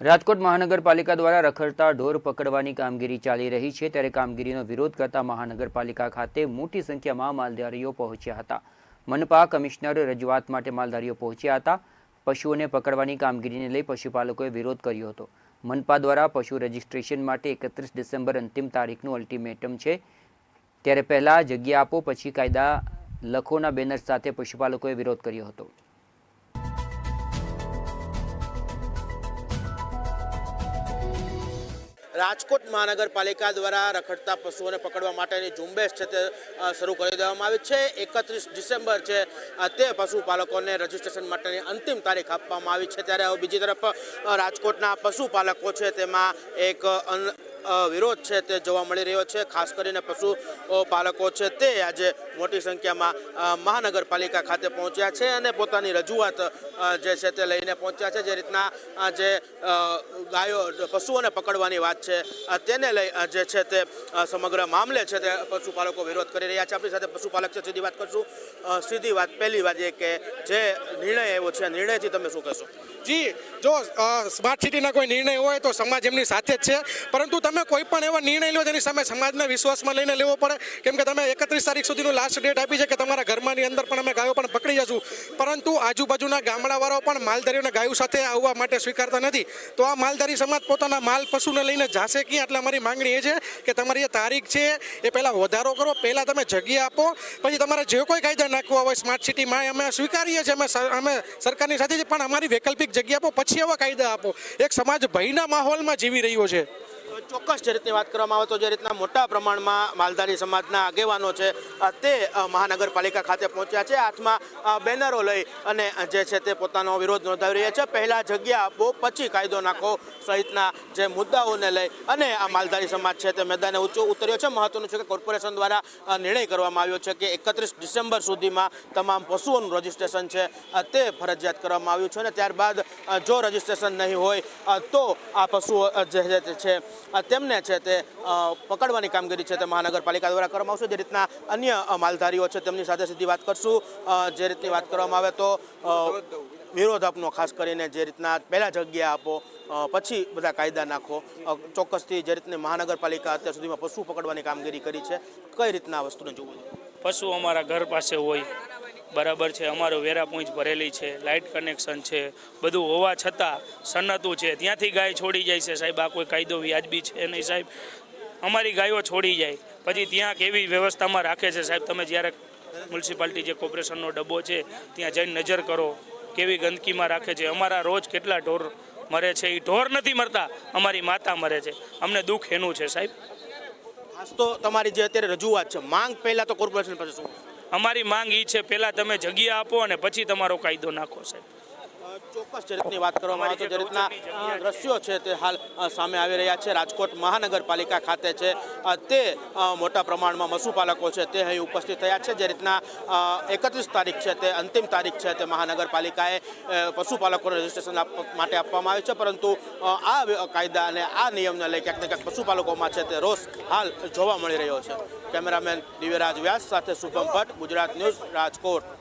રાજકોટ મહાનગરપાલિકા દ્વારા રખડતા ઢોર પકડવાની કામગીરી ચાલી રહી છે. ત્યારે કામગીરીનો વિરોધ કરતા મહાનગરપાલિકા ખાતે મોટી સંખ્યામાં માલધારીઓ પહોંચ્યા હતા. મનપા કમિશનર રજૂઆત માટે માલધારીઓ પહોંચ્યા હતા. પશુઓને પકડવાની કામગીરીને લઈ પશુપાલકોએ વિરોધ કર્યો હતો. મનપા દ્વારા પશુ રજિસ્ટ્રેશન માટે એકત્રીસ ડિસેમ્બર અંતિમ તારીખનું અલ્ટિમેટમ છે. ત્યારે પહેલાં જગ્યા આપો, પછી કાયદા લખોના બેનર સાથે પશુપાલકોએ વિરોધ કર્યો હતો. રાજકોટ મહાનગરપાલિકા દ્વારા રખડતા પશુઓને પકડવા માટેની ઝુંબેશ છે તે શરૂ કરી દેવામાં આવી છે. એકત્રીસ ડિસેમ્બર છે તે પશુપાલકોને રજીસ્ટ્રેશન માટેની અંતિમ તારીખ આપવામાં આવી છે. ત્યારે બીજી તરફ રાજકોટના પશુપાલકો છે, તેમાં એક વિરોધ છે તે જોવા મળી રહ્યો છે. ખાસ કરીને પશુ પાલકો છે તે આજે મોટી સંખ્યામાં મહાનગરપાલિકા ખાતે પહોંચ્યા છે અને પોતાની રજૂઆત જે છે તે લઈને પહોંચ્યા છે. જે રીતના જે ગાયો, પશુઓને પકડવાની વાત છે તેને લઈ જે છે તે સમગ્ર મામલે છે તે પશુપાલકો વિરોધ કરી રહ્યા છે. આપણી સાથે પશુપાલક છે, સીધી વાત કરશું. સીધી વાત, પહેલી વાત એ કે જે નિર્ણય આવ્યો છે, નિર્ણયથી તમે શું કહેશો? જી, જો સ્માર્ટ સિટીના કોઈ નિર્ણય હોય તો સમાજ એમની સાથે જ છે. પરંતુ તમે કોઈ પણ એવા નિર્ણય લો જેની સામે સમાજને વિશ્વાસમાં લઈને લેવો પડે. કેમ કે તમે એકત્રીસ તારીખ સુધીનું લાસ્ટ ડેટ આપી છે કે તમારા ઘરમાંની અંદર પણ અમે ગાયો પણ પકડી જશું. પરંતુ આજુબાજુના ગામડાવાળાઓ પણ માલધારીઓને ગાયો સાથે આવવા માટે સ્વીકારતા નથી. તો આ માલધારી સમાજ પોતાના માલ પશુને લઈને જાશે ક્યાં? એટલે અમારી માંગણી એ છે કે તમારી જે તારીખ છે એ પહેલાં વધારો કરો. પહેલાં તમે જગ્યા આપો. પછી તમારે જે કોઈ કાયદા નાખવા હોય સ્માર્ટ સિટીમાં અમે સ્વીકારીએ છીએ. અમે અમે સરકારની સાથે પણ અમારી વૈકલ્પિક જગ્યા આપો. પછી એવા કાયદા આપો. એક સમાજ ભયના માહોલમાં જીવી રહ્યો છે. ચોક્કસ જે રીતની વાત કરવામાં આવે તો જે રીતના મોટા પ્રમાણમાં માલધારી સમાજના આગેવાનો છે તે મહાનગરપાલિકા ખાતે પહોંચ્યા છે. હાથમાં બેનરો લઈ અને જે છે તે પોતાનો વિરોધ નોંધાવી રહ્યા છે. પહેલાં જગ્યા આપો, પછી કાયદો નાખો સહિતના જે મુદ્દાઓને લઈ અને આ માલધારી સમાજ છે તે મેદાને ઊંચો ઉતર્યો છે. મહત્વનું છે કે કોર્પોરેશન દ્વારા નિર્ણય કરવામાં આવ્યો છે કે એકત્રીસ ડિસેમ્બર સુધીમાં તમામ પશુઓનું રજીસ્ટ્રેશન છે તે ફરજિયાત કરવામાં આવ્યું છે અને ત્યારબાદ જો રજીસ્ટ્રેશન નહીં હોય તો આ પશુઓ જે છે તેમને છે તે પકડવાની કામગીરી છે તે મહાનગરપાલિકા દ્વારા કરવામાં આવશે. જે રીતના અન્ય માલધારીઓ છે તેમની સાથે સીધી વાત કરશું. જે રીતની વાત કરવામાં આવે તો વિરોધ આપનો ખાસ કરીને જે રીતના પહેલાં જગ્યા આપો પછી બધા કાયદા નાખો. ચોક્કસથી જે રીતની મહાનગરપાલિકા અત્યાર સુધીમાં પશુ પકડવાની કામગીરી કરી છે. કઈ રીતના વસ્તુને જોવું પશુ અમારા ઘર પાસે હોય. બરાબર છે, અમારો વેરા પૂંચ ભરેલી છે લાઇટ કનેક્શન છે, બધું હોવા છતાં સન્નતું છે. ત્યાંથી ગાય છોડી જાય છે સાહેબ, આ કોઈ કાયદો વ્યાજબી છે નહીં સાહેબ. અમારી ગાયો છોડી જાય, પછી ત્યાં કેવી વ્યવસ્થામાં રાખે છે સાહેબ? તમે જ્યારે મ્યુનિસિપાલિટી જે કોર્પોરેશનનો ડબ્બો છે, ત્યાં જઈને નજર કરો, કેવી ગંદકીમાં રાખે છે. અમારા રોજ કેટલા ઢોર મરે છે, એ ઢોર નથી મરતા, અમારી માતા મરે છે. અમને દુઃખ એનું છે સાહેબ. ખાસ તો તમારી જે અત્યારે રજૂઆત છે, માંગ પહેલાં તો કોર્પોરેશન પાસે શું? અમારી માંગ એ છે પહેલાં તમે જગ્યા આપો અને પછી તમારો કાયદો નાખો સાહેબ. ચોક્કસ જે રીતની વાત કરવામાં આવે તો જે રીતના દ્રશ્યો છે તે હાલ સામે આવી રહ્યા છે. રાજકોટ મહાનગરપાલિકા ખાતે છે. તે મોટા પ્રમાણમાં પશુપાલકો છે તે અહીં ઉપસ્થિત થયા છે. જે રીતના એકત્રીસ તારીખ છે તે અંતિમ તારીખ છે તે મહાનગરપાલિકાએ પશુપાલકોને રજીસ્ટ્રેશન માટે આપવામાં આવ્યું છે. પરંતુ આ કાયદા અને આ નિયમને લઈ ક્યાંક ને ક્યાંક પશુપાલકોમાં છે તે રોષ હાલ જોવા મળી રહ્યો છે. કેમેરામેન દિવ્યરાજ વ્યાસ સાથે શુભમ ભટ્ટ ગુજરાત ન્યૂઝ રાજકોટ.